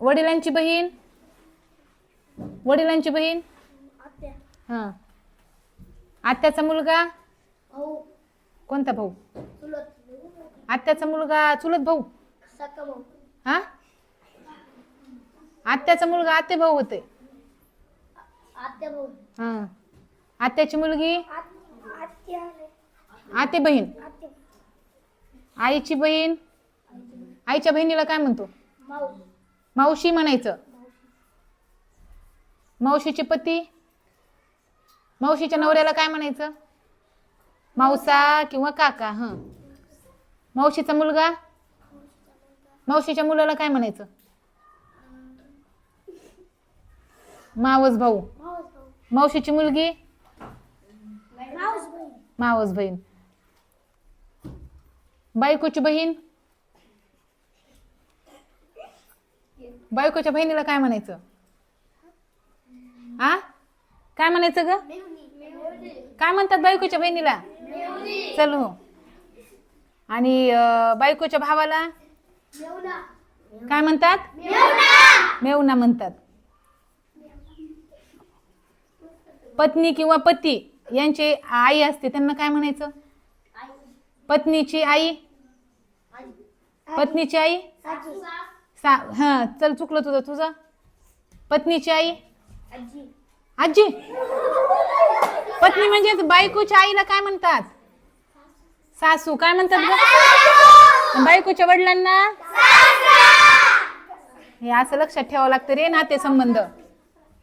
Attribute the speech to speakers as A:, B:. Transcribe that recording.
A: वडिलांची बहीण? वडिलांची बहीण? हां. आत्याचा मुलगा? कोणता भाऊ? आत्याचा मुलगा चुलत भाऊ? हा? आत्याचा मुलगा आते भाऊ होते हा. आत्याची मुलगी? आते बहीण. आईची बहीण? आईच्या बहिणीला काय म्हणतो? मावशी म्हणायचं. मावशीचे पती? मावशीच्या नवऱ्याला काय म्हणायचं? मावसा किंवा काका ह. मावशीचा मुलगा? मावशीच्या मुलाला काय म्हणायचं? मावस भाऊ. मावशीची मुलगी? मावस बहीण. बायकोची बहीण? बायकोच्या बहिणीला काय म्हणायचं? आ? काय म्हणायचं ग? काय म्हणतात बायकोच्या बहिणीला? चल. हो आणि बायकोच्या भावाला? काय म्हणतात? मेवना म्हणतात. पत्नी किंवा पती यांची आई असते त्यांना काय म्हणायचं? पत्नीची आई? पत्नीची आई? सा हा चल चुकलं तुझं तुझं. पत्नीची आई?
B: आजी.
A: आजी? पत्नी म्हणजे बायकोच्या आईला काय म्हणतात? सासू. काय म्हणतात? बायकोच्या वडिलांना? हे असं लक्षात ठेवावं लागतं रे नाते संबंध